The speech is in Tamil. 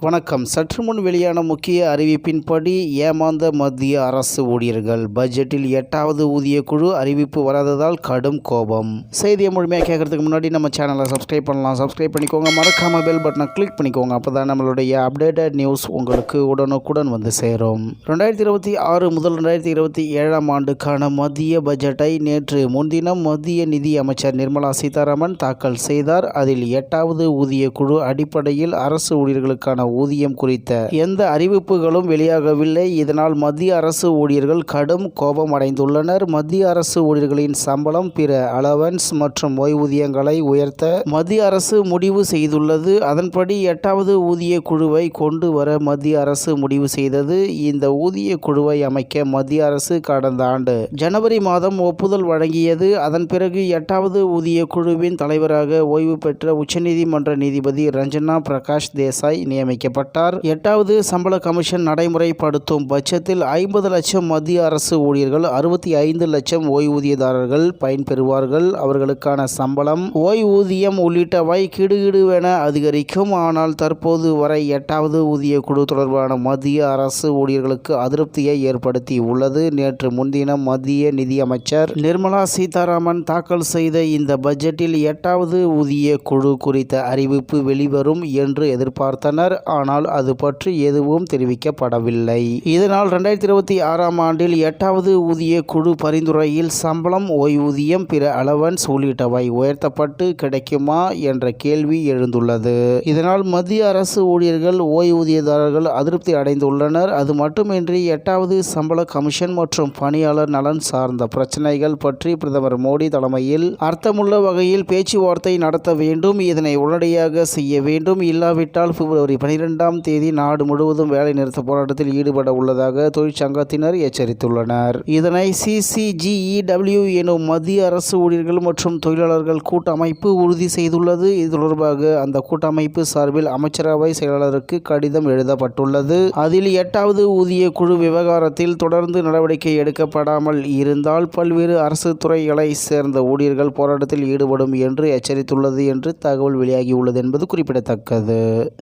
வணக்கம். சற்று முன் வெளியான முக்கிய அறிவிப்பின்படி ஏமாந்த மத்திய அரசு ஊழியர்கள் பட்ஜெட்டில் எட்டாவது ஊதிய குழு அறிவிப்பு வராததால் கடும் கோபம். செய்தியை முழுமையாக கேட்கறதுக்கு முன்னாடி நம்ம சேனலை சப்ஸ்கிரைப் பண்ணலாம். சப்ஸ்கிரைப் பண்ணிக்கோங்க. மறக்காம பெல் பட்டனை கிளிக் பண்ணிக்கோங்க. அப்போ தான் நம்மளுடைய அப்டேட்டட் நியூஸ் உங்களுக்கு உடனுக்குடன் வந்து சேரும். ரெண்டாயிரத்தி இருபத்தி ஆறு முதல் ரெண்டாயிரத்தி இருபத்தி ஏழாம் ஆண்டுக்கான மத்திய பட்ஜெட்டை நேற்று முன்தினம் மத்திய நிதி அமைச்சர் நிர்மலா சீதாராமன் தாக்கல் செய்தார். அதில் எட்டாவது ஊதிய குழு அடிப்படையில் அரசு ஊழியர்களுக்கான ஊதியம் குறித்த எந்த அறிவிப்புகளும் வெளியாகவில்லை. இதனால் மத்திய அரசு ஊழியர்கள் கடும் கோபம் அடைந்துள்ளனர் மத்திய அரசு ஊழியர்களின் சம்பளம் பிற அலவன்ஸ் மற்றும் ஓய்வூதியங்களை உயர்த்த மத்திய அரசு முடிவு செய்துள்ளது. அதன்படி எட்டாவது ஊதிய குழுவை கொண்டு வர மத்திய அரசு முடிவு செய்தது. இந்த ஊதிய குழுவை அமைக்க மத்திய அரசு கடந்த ஆண்டு ஜனவரி மாதம் ஒப்புதல் வழங்கியது. அதன் பிறகு எட்டாவது ஊதிய குழுவின் தலைவராக ஓய்வு பெற்ற உச்சநீதிமன்ற நீதிபதி ரஞ்சனா பிரகாஷ் தேசாய் வைக்கப்பட்டார். எட்டாவது சம்பள கமிஷன் நடைமுறைப்படுத்தும் பட்சத்தில் ஐம்பது லட்சம் மத்திய அரசு ஊழியர்கள் அறுபத்தி ஐந்து லட்சம் ஓய்வூதியதாரர்கள் பயன்பெறுவார்கள். அவர்களுக்கான சம்பளம் ஓய்வூதியம் உள்ளிட்டவை கிடுகிடுவென அதிகரிக்கும். ஆனால் தற்போது வரை எட்டாவது ஊதிய குழு தொடர்பான மத்திய அரசு ஊழியர்களுக்கு அதிருப்தியை ஏற்படுத்தி உள்ளது நேற்று முன்தினம் மத்திய நிதியமைச்சர் நிர்மலா சீதாராமன் தாக்கல் செய்த இந்த பட்ஜெட்டில் எட்டாவது ஊதிய குழு குறித்த அறிவிப்பு வெளிவரும் என்று எதிர்பார்த்தனர். ஆனால் அது பற்றி எதுவும் தெரிவிக்கப்படவில்லை. இதனால் ரெண்டாயிரத்தி இருபத்தி ஆறாம் ஆண்டில் எட்டாவது ஊதிய குழு பரிந்துரையில் சம்பளம் ஓய்வூதியம் பிற அலவன்ஸ் உள்ளிட்டவை உயர்த்தப்பட்டு கிடைக்குமா என்ற கேள்வி எழுந்துள்ளது. இதனால் மத்திய அரசு ஊழியர்கள் ஓய்வூதியதாரர்கள் அதிருப்தி அடைந்துள்ளனர். அது மட்டுமின்றி எட்டாவது சம்பள கமிஷன் மற்றும் பணியாளர் நலன் சார்ந்த பிரச்சனைகள் பற்றி பிரதமர் மோடி தலைமையில் அர்த்தமுள்ள வகையில் பேச்சுவார்த்தை நடத்த வேண்டும். இதனை உடனடியாக செய்ய வேண்டும். இல்லாவிட்டால் பிப்ரவரி பனிரெண்டாம் தேதி நாடு முழுவதும் வேலை நிறுத்த போராட்டத்தில் ஈடுபட உள்ளதாக தொழிற்சங்கத்தினர் எச்சரித்துள்ளனர். இதனை சிசிஜிஇடபிள்யூ எனும் மத்திய அரசு ஊழியர்கள் மற்றும் தொழிலாளர்கள் கூட்டமைப்பு உறுதி செய்துள்ளது. இது தொடர்பாக அந்த கூட்டமைப்பு சார்பில் அமைச்சரவை செயலாளருக்கு கடிதம் எழுதப்பட்டுள்ளது. அதில் எட்டாவது ஊதிய குழு விவகாரத்தில் தொடர்ந்து நடவடிக்கை எடுக்கப்படாமல் இருந்தால் பல்வேறு அரசு துறைகளை சேர்ந்த ஊழியர்கள் போராட்டத்தில் ஈடுபடும் என்று எச்சரித்துள்ளது என்று தகவல் வெளியாகியுள்ளது என்பது குறிப்பிடத்தக்கது.